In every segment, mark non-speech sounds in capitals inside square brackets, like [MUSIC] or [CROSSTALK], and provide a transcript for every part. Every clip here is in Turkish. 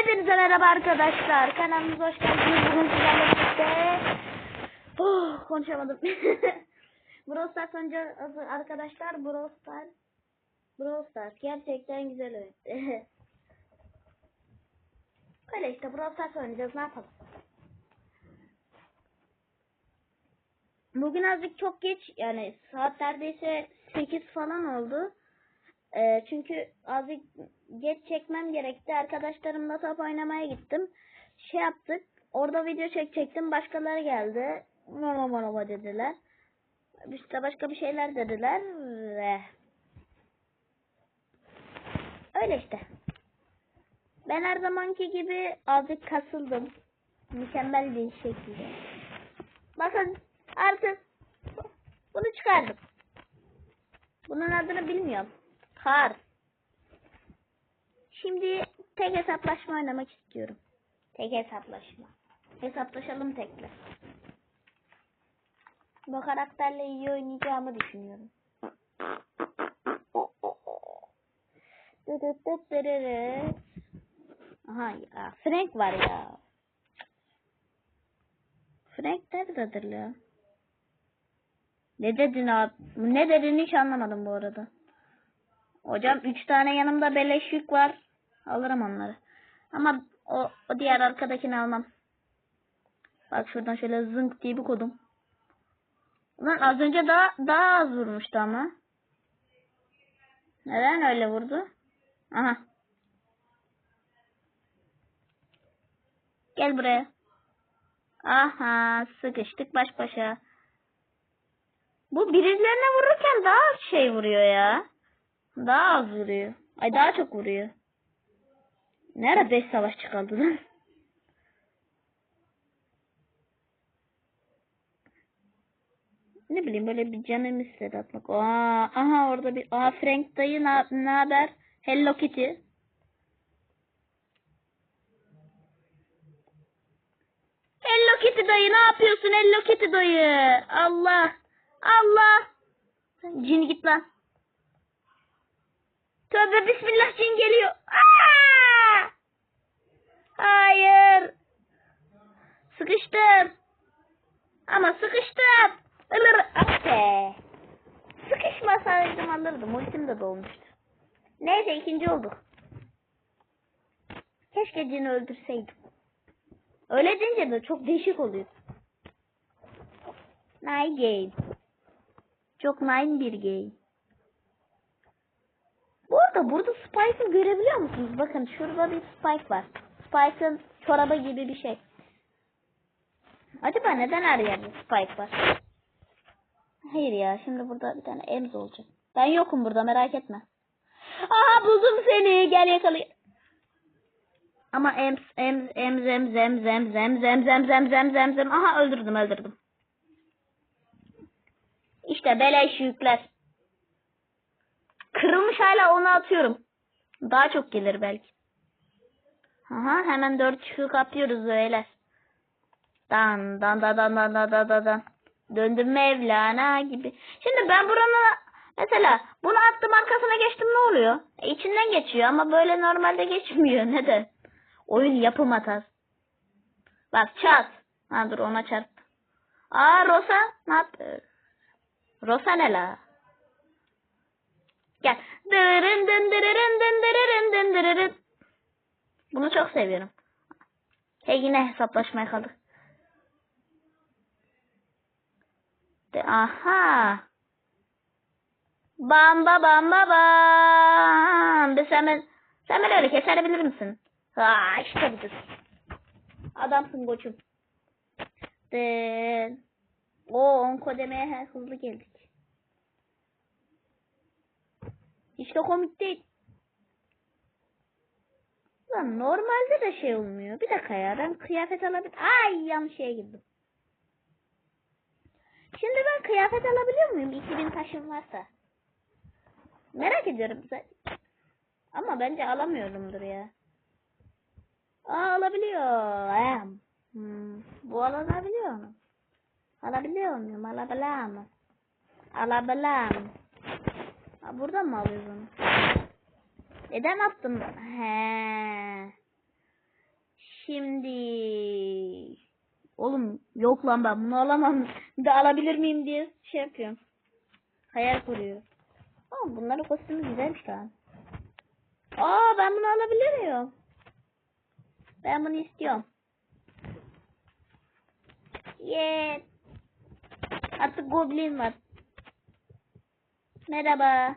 Hepinize merhaba arkadaşlar. Kanalımıza hoş geldiniz. Bugün sizlerle birlikte... Oh, konuşamadım. [LAUGHS] Brawl Stars önce arkadaşlar Brawl Stars Brawl Stars gerçekten güzel oyun. [LAUGHS] Öyle işte Brawl Stars oynayacağız ne yapalım. Bugün azıcık çok geç yani saat neredeyse 8 falan oldu. Ee, çünkü azıcık geç çekmem gerekti. Arkadaşlarımla top oynamaya gittim. Şey yaptık. Orada video çekecektim. Başkaları geldi. Mama mama dediler. İşte başka bir şeyler dediler. Ve... Öyle işte. Ben her zamanki gibi azıcık kasıldım. Mükemmel bir şekilde. Bakın artık bunu çıkardım. Bunun adını bilmiyorum. Kar. Şimdi tek hesaplaşma oynamak istiyorum. Tek hesaplaşma. Hesaplaşalım tekle. Bu karakterle iyi oynayacağımı düşünüyorum. Aha ya Frank var ya. Frank nerededir ya? Ne dedin abi? Ne dediğini hiç anlamadım bu arada. Hocam 3 tane yanımda beleş yük var. Alırım onları. Ama o, o diğer arkadakini almam. Bak şuradan şöyle zınk diye bir kodum. Ulan az önce daha, daha az vurmuştu ama. Neden öyle vurdu? Aha. Gel buraya. Aha sıkıştık baş başa. Bu birilerine vururken daha şey vuruyor ya. Daha az vuruyor. Ay daha çok vuruyor. Nerede 5 savaşçı kaldı lan? Ne bileyim böyle bir canım istedi atmak. Aa, aha orada bir aa Frank dayı ne haber? Hello Kitty. Hello Kitty dayı ne yapıyorsun Hello Kitty dayı? Allah. Allah. Cin git lan. Tövbe bismillah cin geliyor. Aa! Hayır. Sıkıştım. Ama sıkıştım. Ilır. Ah be. Sıkışmasaydım alırdım. Ultim de dolmuştu. Neyse ikinci olduk. Keşke cini öldürseydim. Öyle deyince de çok değişik oluyor. Nine game. Çok nine bir game. Bu arada burada Spike'ı görebiliyor musunuz? Bakın şurada bir Spike var. Spike'ın çorabı gibi bir şey. Acaba neden her yerde Spike var? Hayır ya şimdi burada bir tane Ems olacak. Ben yokum burada merak etme. Aha buldum seni gel yakalayayım. Ama Ems, Ems, Ems, Ems, Ems, Ems, Ems, Ems, Ems, Ems, Ems, Ems, Ems. Aha öldürdüm öldürdüm. İşte beleş yükler. Kırılmış hala onu atıyorum. Daha çok gelir belki. Aha hemen 4 çıkı kaplıyoruz öyle. Dan dan dan dan dan dan dan dan. Döndüm Mevlana gibi. Şimdi ben buranın mesela bunu attım arkasına geçtim ne oluyor? E, içinden geçiyor ama böyle normalde geçmiyor. [LAUGHS] Neden? Oyun yapım hatası. Bak çat. Ha dur ona çarptı. Aa Rosa ne yapıyor? Rosa ne la? Gel. Bunu çok seviyorum. He yine hesaplaşmaya kaldık. Aha. Bam ba bam ba bam. De sen ben, sen beni öyle kesebilir misin? Ha işte budur. Adamsın koçum. De, o on kodemeye hızlı geldik. De komik değil. Lan normalde de şey olmuyor. Bir dakika ya ben kıyafet alabilir. Ay yanlış şeye girdim. Şimdi ben kıyafet alabiliyor muyum? 2000 taşım varsa. Merak ediyorum zaten. Ama bence alamıyorumdur ya. Aa alabiliyor. Hmm. Bu alabiliyor mu? Alabiliyor muyum? Alabiliyor mu? Alabiliyor mu? Ha, buradan mı alıyoruz onu? Neden attım? He. Şimdi. Oğlum yok lan ben bunu alamam. Bir de alabilir miyim diye şey yapıyorum. Hayal kuruyorum. Ama bunların kostümü güzelmiş lan. Aa ben bunu alabilir miyim? Ben bunu istiyorum. Yeah. Artık goblin var. Merhaba.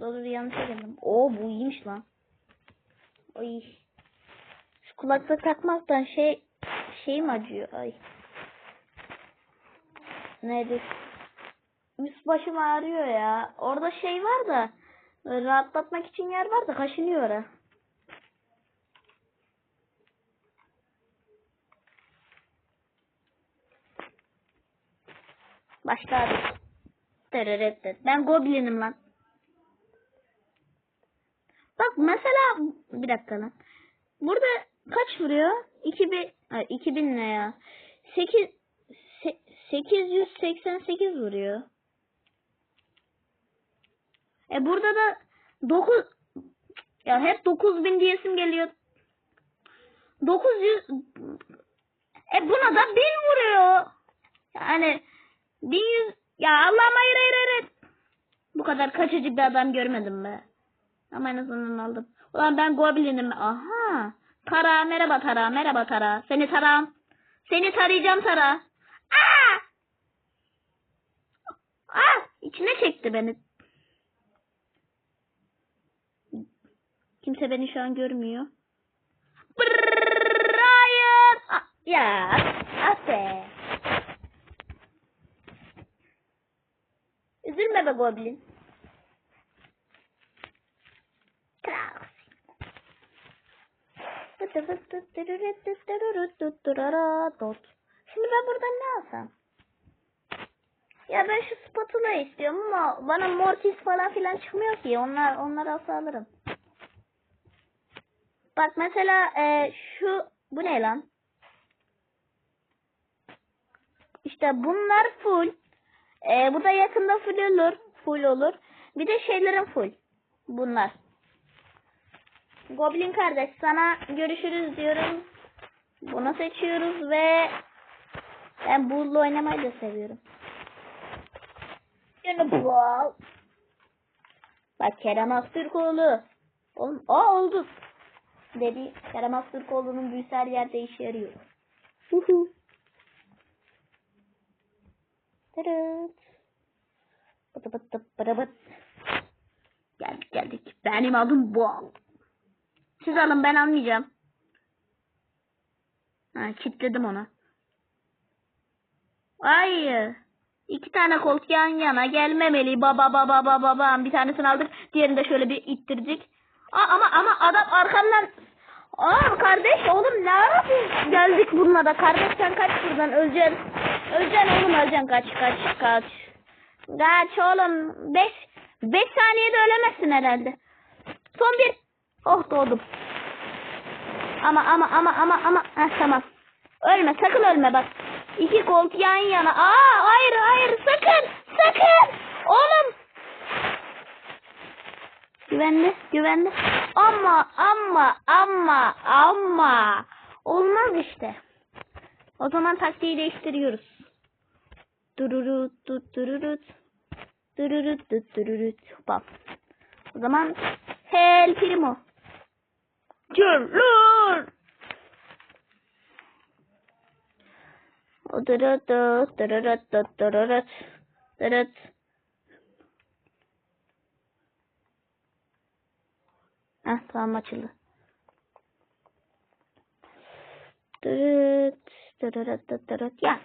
Doğru yanlış söyledim. Oo bu iyiymiş lan. Ay. Şu kulaklık takmaktan şey şeyim acıyor. Ay. Nedir? Üst başım ağrıyor ya. Orada şey var da rahatlatmak için yer var da kaşınıyor oraya. Başka abi. Ben goblinim lan. Bak mesela bir dakika lan. Burada kaç vuruyor? 2000 ay 2000 ne ya? 8 se- 888 vuruyor. E burada da 9 ya hep 9000 diyesim geliyor. 900 e buna da 1000 vuruyor. Yani 1100 ya Allah'ım hayır hayır hayır. Bu kadar kaçıcı bir adam görmedim be. Ama en azından aldım. Ulan ben goblinim. Aha. Tara merhaba Tara merhaba Tara. Seni taram. Seni tarayacağım Tara. Aa! Aa! İçine çekti beni. Kimse beni şu an görmüyor. Hayır. Ah, ya. Ah. Üzülme be goblin. Şimdi ben buradan ne alsam? Ya ben şu spatula istiyorum ama bana mortis falan filan çıkmıyor ki. Onlar onlar alsa alırım. Bak mesela e, şu bu ne lan? İşte bunlar full. E, bu da yakında full olur. Full olur. Bir de şeylerin full. Bunlar. Goblin kardeş sana görüşürüz diyorum. Bunu seçiyoruz ve ben bulla oynamayı da seviyorum. Yine bul. Bak Kerem Aktürkoğlu. Oğlum, aa oldu. Dedi Kerem Aktürkoğlu'nun büyüsü her yerde işe yarıyor. Huhu. Tırıt. Bıtı bıtı bıtı bıt. Geldik geldik. Benim adım Bol. Siz alın ben almayacağım. Ha, kilitledim onu. Hayır. İki tane koltuk yan yana gelmemeli. Baba baba baba baba. Bir tanesini aldık. Diğerini de şöyle bir ittirdik. Aa, ama ama adam arkamdan Aa kardeş oğlum ne yapıyorsun? Geldik bununla da. Kardeş sen kaç buradan öleceksin. Öleceksin oğlum öleceksin kaç kaç kaç. Kaç oğlum. Beş, beş saniyede ölemezsin herhalde. Son bir. Oh doğdum. Ama ama ama ama ama. Heh, tamam. Ölme sakın ölme bak. İki koltuk yan yana. Aa hayır hayır sakın sakın. Oğlum. Güvenli güvenli. Ama ama ama ama. Olmaz işte. O zaman taktiği değiştiriyoruz. Dururut tut dururut. Dururut tut dururut. Bak. O zaman Hel Primo. Gürlür. Dururut dururut dururut. Dururut. Heh tamam açıldı. Dırıt, dırıt, dırıt. Ya.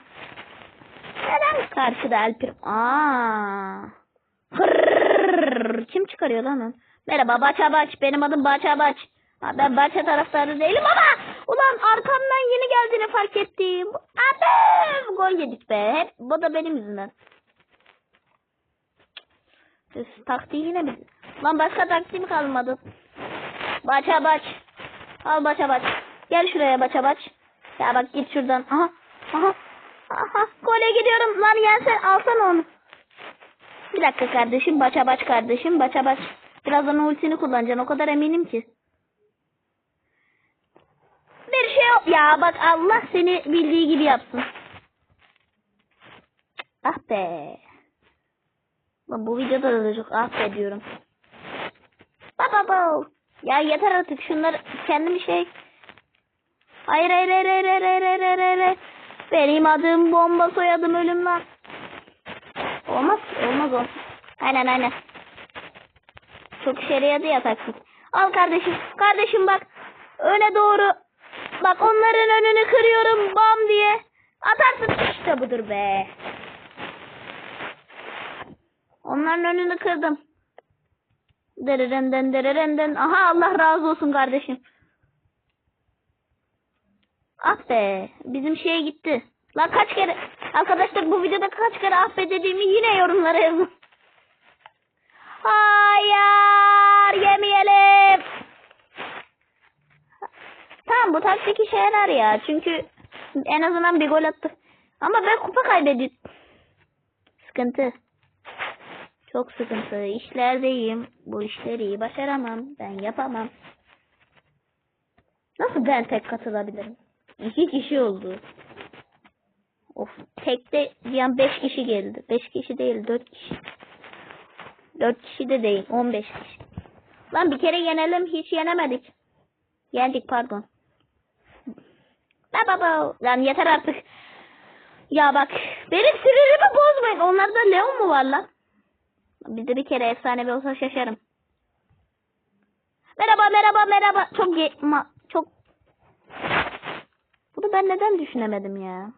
Neden Aha gole gidiyorum. Lan yensen alsana onu. Bir dakika kardeşim. Baça baç kardeşim. Baça baç. Birazdan ultini kullanacaksın. O kadar eminim ki. Bir şey yok. Ya bak Allah seni bildiği gibi yapsın. Ah be. Lan bu videoda da çok ah be diyorum. Baba baba. Ya yeter artık şunlar kendimi şey. Hayır hayır hayır hayır hayır hayır hayır hayır. Benim adım bomba soyadım ölüm lan. Olmaz olmaz o. Aynen aynen. Çok işe yaradı ya. Al kardeşim. Kardeşim bak. Öne doğru. Bak onların önünü kırıyorum bam diye. Atarsın işte budur be. Onların önünü kırdım. Dererenden dererenden. Aha Allah razı olsun kardeşim. Ah be. Bizim şeye gitti. Lan kaç kere. Arkadaşlar bu videoda kaç kere ah be dediğimi yine yorumlara yazın. Hayır yemeyelim. Tamam bu taktik işe yarar ya. Çünkü en azından bir gol attı. Ama ben kupa kaybediyorum. Sıkıntı. Çok sıkıntı. İşlerdeyim. Bu işleri başaramam. Ben yapamam. Nasıl ben tek katılabilirim? İki kişi oldu. Of. Tekte yani beş kişi geldi. Beş kişi değil dört kişi. Dört kişi de değil. On beş kişi. Lan bir kere yenelim. Hiç yenemedik. Yendik pardon. Baba. Lan yeter artık. Ya bak. Benim sinirimi bozmayın. Onlarda Leon mu var lan? Bizde bir kere efsanevi olsa şaşarım. Merhaba merhaba merhaba. Çok ge ma Ben neden düşünemedim ya?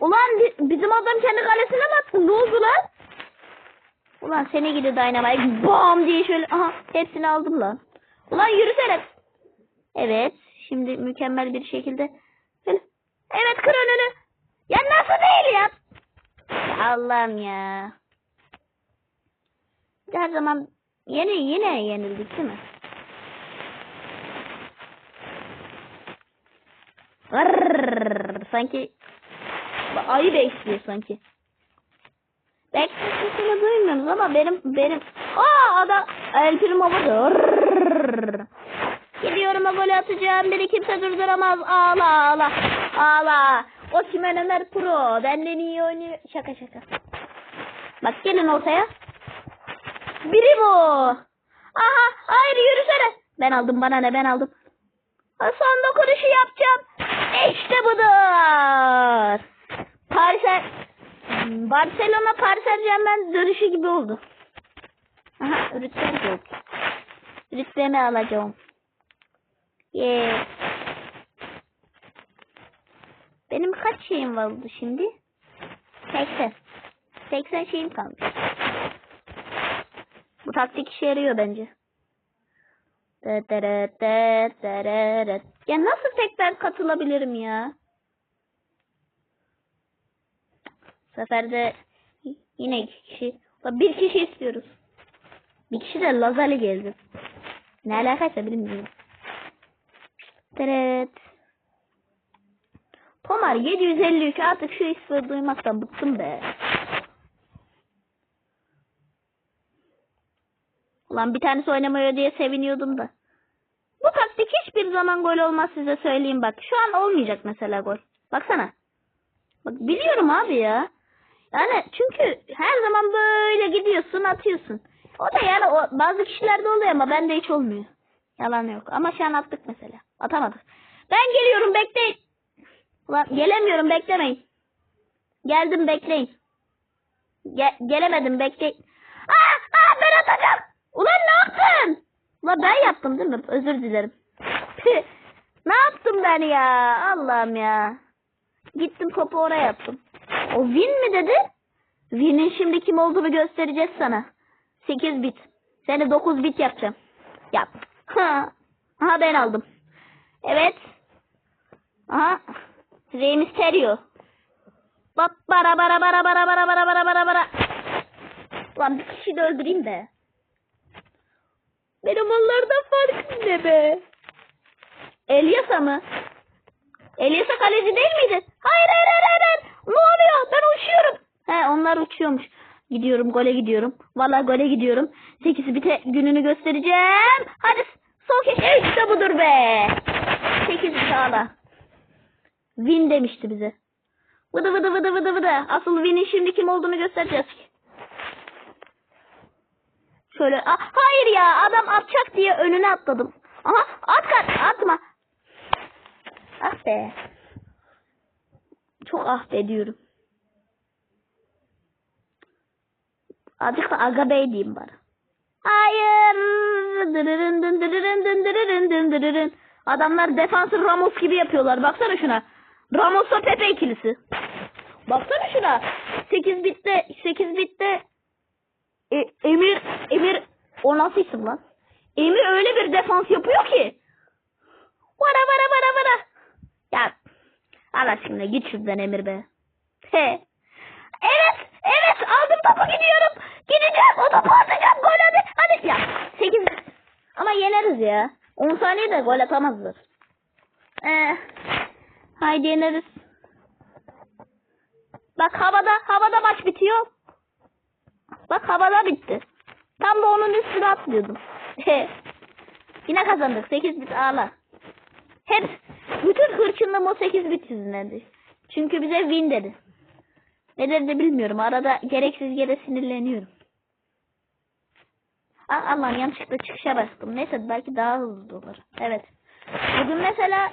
Ulan bi- bizim adam kendi kalesine mi attı? Ne oldu lan? Ulan seni gidi Dynamite. Bam diye şöyle. Aha hepsini aldım lan. Ulan yürüsene. Evet. Şimdi mükemmel bir şekilde. Evet kır önünü. Ya nasıl değil ya? Allah'ım ya. Her zaman yine yine yenildik değil mi? Vırrrr, sanki ayı bekliyor sanki. Bekliyor sesini duymuyoruz ama benim benim aa adam El Primo burada. Vırrrr. Gidiyorum o atacağım beni kimse durduramaz ağla ağla ağla. O Simen Pro benden iyi oynuyor. Şaka şaka. Bak gelin ortaya. Biri bu. Aha hayır yürüsene. Ben aldım bana ne ben aldım. Son dokunuşu yapacağım. İşte budur. Paris Barcelona Paris Saint Germain dönüşü gibi oldu. Aha rütbe yok. Rütbemi alacağım. Yeah. Benim kaç şeyim vardı şimdi? 80. 80 şeyim kalmış. Bu taktik işe yarıyor bence. Dı dırı dı dırı. Ya nasıl tekrar katılabilirim ya? Bu sefer de yine iki kişi. Bir kişi istiyoruz. Bir kişi de Lazali geldi. Ne alakaysa bilmiyorum. Evet. Tomar 753 artık şu ismi duymaktan bıktım be. Ulan bir tanesi oynamıyor diye seviniyordum da. Bu taktik hiçbir zaman gol olmaz size söyleyeyim bak. Şu an olmayacak mesela gol. Baksana. Bak biliyorum abi ya. Yani çünkü her zaman böyle gidiyorsun atıyorsun. O da yani o, bazı kişilerde oluyor ama bende hiç olmuyor. Yalan yok. Ama şu an attık mesela. Atamadık. Ben geliyorum bekleyin. Ulan gelemiyorum beklemeyin. Geldim bekleyin. Ge- gelemedim bekleyin. Aa, aa ben atacağım. Ulan ne yaptın? Ulan ben yaptım değil mi? Özür dilerim. Ne yaptım ben ya? Allah'ım ya. Gittim topu oraya attım. O win mi dedi? Win'in şimdi kim olduğunu göstereceğiz sana. 8 bit. Seni 9 bit yapacağım. Yap. Ha. Aha ben aldım. Evet. Aha. Rey Mysterio. Bap bara bara bara bara bara bara bara bara bara. Lan bir kişi de öldüreyim be. Benim onlardan farkım ne be? Elyasa mı? Elyasa kaleci değil miydi? Hayır hayır hayır hayır. Ne oluyor? Ben uçuyorum. He onlar uçuyormuş. Gidiyorum gole gidiyorum. Vallahi gole gidiyorum. 8 bite gününü göstereceğim. Hadi son kez işte budur be. 8 bite al Ağla. Win demişti bize. Vıdı vıdı vıdı vıdı vıdı. Asıl Win'in şimdi kim olduğunu göstereceğiz. Şöyle. Ah, hayır ya adam atacak diye önüne atladım. Aha at kat atma. Ah be. Çok ah be diyorum. Azıcık da aga bey diyeyim bana. Hayır. Adamlar defansır Ramos gibi yapıyorlar. Baksana şuna. Ramos'la Pepe ikilisi. Baksana şuna. 8 bitte 8 bitte e, Emir Emir o nasıl isim lan? Emir öyle bir defans yapıyor ki. Vara vara vara vara. Allah aşkına git şuradan Emir be. He. Evet, evet aldım topu gidiyorum. Gideceğim o topu atacağım gol hadi. Hadi ya 8 ama yeneriz ya. 10 saniyede gol atamazlar. Ee, haydi yeneriz. Bak havada havada maç bitiyor. Bak havada bitti. Tam da onun üstüne atlıyordum. Yine kazandık. 8 bit ağla. Hep bütün hırçınlığım o 8 bit yüzündendi. Çünkü bize win dedi. Ne dedi bilmiyorum. Arada gereksiz yere sinirleniyorum. Allah'ım yanlışlıkla çıkışa bastım. Neyse belki daha hızlı olur. Evet. Bugün mesela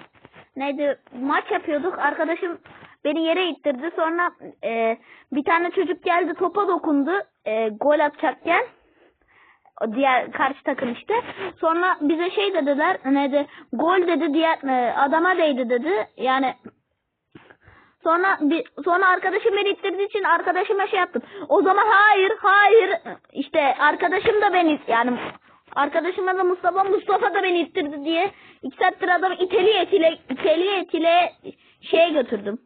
neydi maç yapıyorduk. Arkadaşım beni yere ittirdi. Sonra e, bir tane çocuk geldi topa dokundu. E, gol atacakken. Diğer karşı takım işte. Sonra bize şey dediler. Neydi? Gol dedi diğer e, adama değdi dedi. Yani Sonra bir sonra arkadaşım beni ittirdiği için arkadaşıma şey yaptım. O zaman hayır, hayır. İşte arkadaşım da beni yani arkadaşıma da Mustafa Mustafa da beni ittirdi diye iki saattir adamı iteli itile iteli itile şeye götürdüm.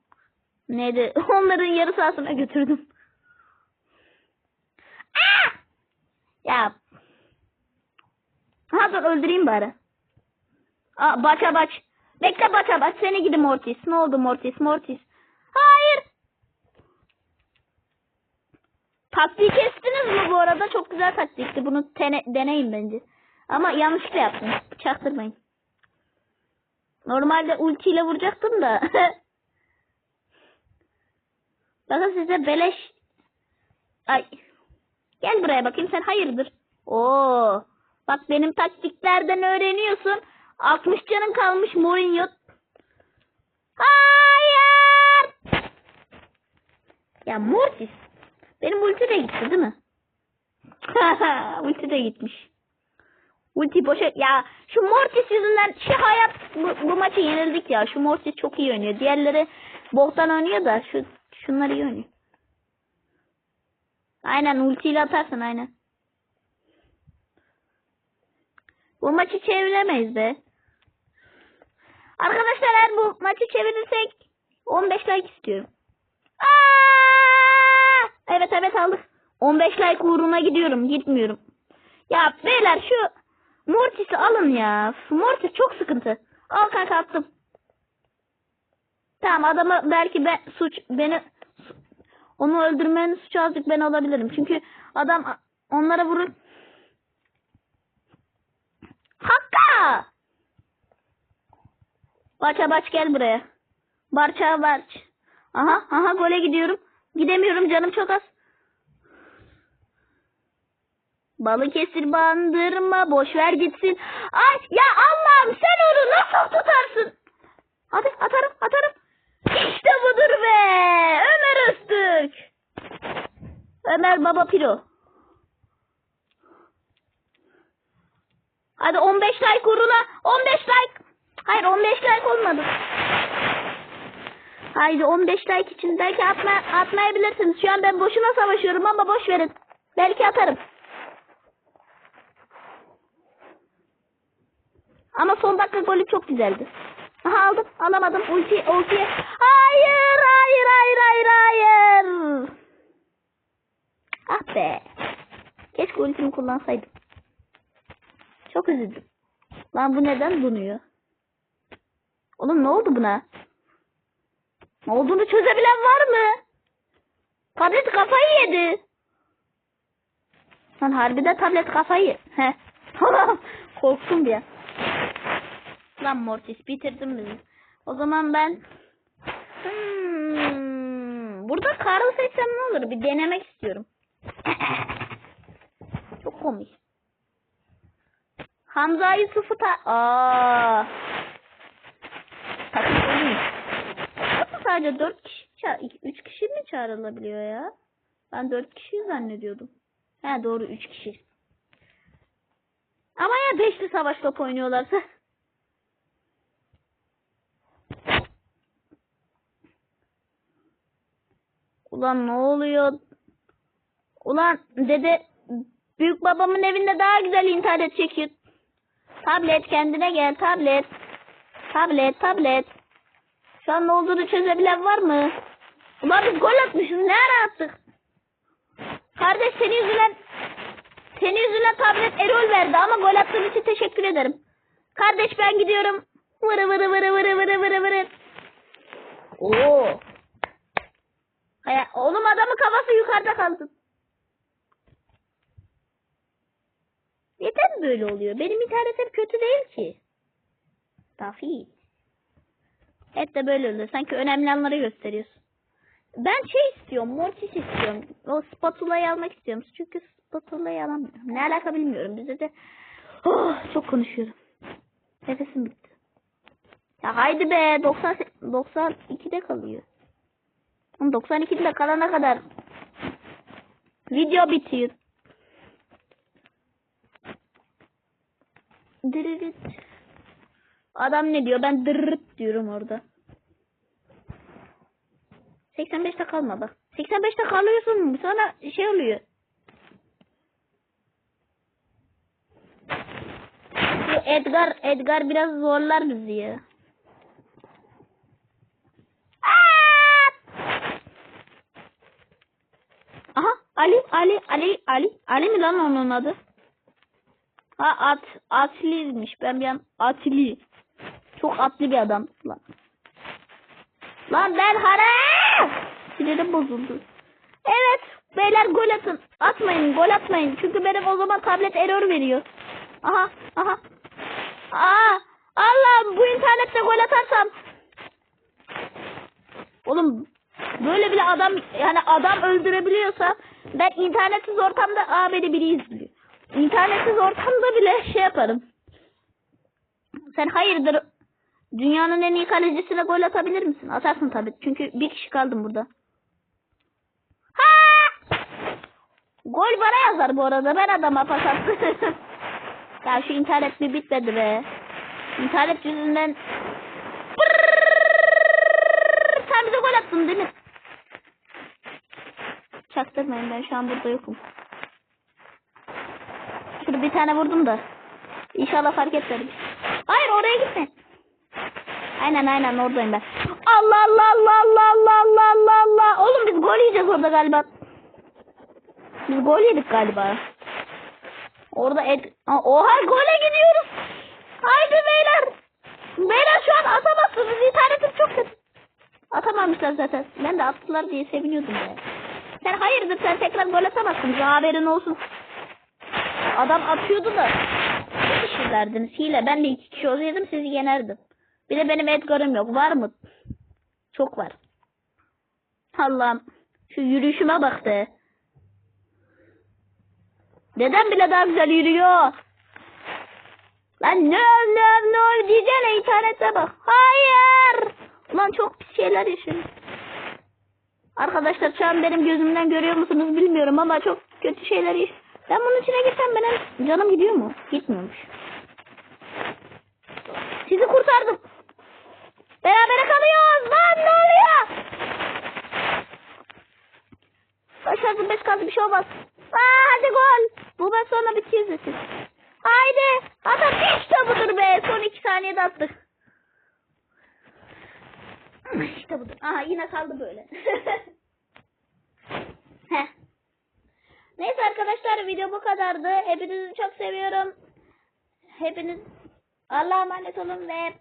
Neydi? [LAUGHS] Onların yarı sahasına götürdüm. Aa! Ya. Ha dur öldüreyim bari. Aa, baça baç. Bekle baça baç. Seni gidi Mortis. Ne oldu Mortis? Mortis. Hayır. Taktiği kestiniz mi bu arada? Çok güzel taktikti. Bunu tene- deneyin bence. Ama yanlışlıkla yaptım. Çaktırmayın. Normalde ultiyle vuracaktım da. [LAUGHS] Bakın size beleş. Ay. Gel buraya bakayım sen hayırdır. Oo. Bak benim taktiklerden öğreniyorsun. 60 canın kalmış Mourinho. Hayır. Ya Mortis. Benim ulti de gitti değil mi? [LAUGHS] ulti de gitmiş. Ulti boşa... Ya şu Mortis yüzünden şu hayat bu, bu maçı yenildik ya. Şu Mortis çok iyi oynuyor. Diğerleri boktan oynuyor da şu şunlar iyi oynuyor. Aynen ultiyle atarsın aynen. Bu maçı çeviremeyiz be. Arkadaşlar eğer bu maçı çevirirsek 15 like istiyorum. Aa! Evet evet aldık. 15 like uğruna gidiyorum. Gitmiyorum. Ya beyler şu Mortis'i alın ya. Mortis çok sıkıntı. Al kanka attım. Tamam adama belki ben suç beni onu öldürmenin suçu azıcık ben alabilirim. Çünkü adam onlara vurur. Hakka! Baça baç gel buraya. Barça barç. Aha aha gole gidiyorum. Gidemiyorum canım çok az. Balıkesir bandırma boş ver gitsin. Ay ya Allah'ım sen onu nasıl tutarsın? Hadi atarım atarım. İşte budur be. Ömer Öztürk. Ömer Baba Piro. Hadi 15 like uğruna. 15 like. Hayır 15 like olmadı. Haydi 15 like için belki atma, atmayabilirsiniz. Şu an ben boşuna savaşıyorum ama boş verin. Belki atarım. Ama son dakika golü çok güzeldi. Aha aldım. Alamadım. Ulti, ulti. Hayır, hayır, hayır, hayır, hayır. Ah be. Keşke ultimi kullansaydım. Çok üzüldüm. Lan bu neden donuyor? Oğlum ne oldu buna? Ne olduğunu çözebilen var mı? Tablet kafayı yedi. Lan harbiden tablet kafayı. He. [LAUGHS] Korktum an. Lan Mortis bitirdin bizi. O zaman ben Hmm, burada Karl seçsem ne olur? Bir denemek istiyorum. [LAUGHS] Çok komik. Hamza Yusuf'u ta... Aa. Takım oyun. Nasıl sadece 4 kişi, 3 kişi mi çağrılabiliyor ya? Ben 4 kişi zannediyordum. He doğru 3 kişi. Ama ya beşli savaş top oynuyorlarsa. Ulan ne oluyor? Ulan dede büyük babamın evinde daha güzel internet çekiyor. Tablet kendine gel tablet. Tablet tablet. Şu an ne olduğunu çözebilen var mı? Ulan biz gol atmışız ne ara attık? Kardeş seni yüzünden seni yüzünden tablet Erol verdi ama gol attığın için teşekkür ederim. Kardeş ben gidiyorum. Vırı vırı vırı vırı vırı vırı vırı. Oo. Hay oğlum adamın kafası yukarıda kaldı. Neden böyle oluyor? Benim internetim kötü değil ki. Tafi. Hep de böyle oluyor. Sanki önemli anları gösteriyorsun. Ben şey istiyorum. Mortis istiyorum. O spatula'yı almak istiyorum. Çünkü spatula'yı alamıyorum. Ne alaka bilmiyorum. Bize de oh, çok konuşuyorum. Nefesim bitti. Ya haydi be 90 92'de kalıyor. 92'de kalana kadar video bitiyor. Dırırıt. Adam ne diyor? Ben dırırıt diyorum orada. 85'te kalma bak. 85'te kalıyorsun sonra şey oluyor. Bu Edgar Edgar biraz zorlar bizi ya. Aha Ali Ali Ali Ali Ali mi lan onun adı? Ha at Atli'ymiş. Ben bir an Atli. Çok atlı bir adam lan. Lan ben hara! Sinirim bozuldu. Evet beyler gol atın. Atmayın gol atmayın. Çünkü benim o zaman tablet error veriyor. Aha aha. Aa Allah bu internette gol atarsam. Oğlum böyle bile adam yani adam öldürebiliyorsa ben internetsiz ortamda aa beni biri izliyor. İnternetsiz ortamda bile şey yaparım. Sen hayırdır dünyanın en iyi kalecisine gol atabilir misin? Atarsın tabii. Çünkü bir kişi kaldım burada. Ha! Gol bana yazar bu arada. Ben adama pas attım. [LAUGHS] ya şu internet bir bitmedi be. İnternet yüzünden sen bize gol attın değil mi? Çaktırmayın ben şu an burada yokum. Bir tane vurdum da. İnşallah fark etmedi. Hayır oraya gitme. Aynen aynen oradayım ben. Allah Allah Allah Allah Allah Allah Allah Allah. Oğlum biz gol yiyeceğiz orada galiba. Biz gol yedik galiba. Orada et... Oha gole gidiyoruz. Haydi beyler. Beyler şu an atamazsınız. İnternetim çok kötü. Atamamışlar zaten. Ben de attılar diye seviniyordum ya. Sen hayırdır sen tekrar gol atamazsın. Haberin olsun. Adam atıyordu da. Bir kişi verdiniz hile. Ben de iki kişi olsaydım sizi yenerdim. Bir de benim Edgar'ım yok. Var mı? Çok var. Allah'ım. Şu yürüyüşüme bak be. Neden bile daha güzel yürüyor? Lan ne ne ne diyeceğine internete bak. Hayır. Lan çok pis şeyler yaşıyorum. Arkadaşlar şu an benim gözümden görüyor musunuz bilmiyorum ama çok kötü şeyler yaşıyorum. Ben bunun içine girsem benim canım gidiyor mu? Gitmiyormuş. Sizi kurtardım. Beraber kalıyoruz. Lan ne oluyor? Başardım beş kaldı bir şey olmaz. Aa, hadi gol. Bu maç sonra bitiyor zaten. Haydi. Hatta işte budur be. Son iki saniyede attık. İşte budur. Aha yine kaldı böyle. [LAUGHS] Heh. Neyse arkadaşlar video bu kadardı. Hepinizi çok seviyorum. Hepiniz Allah'a emanet olun ve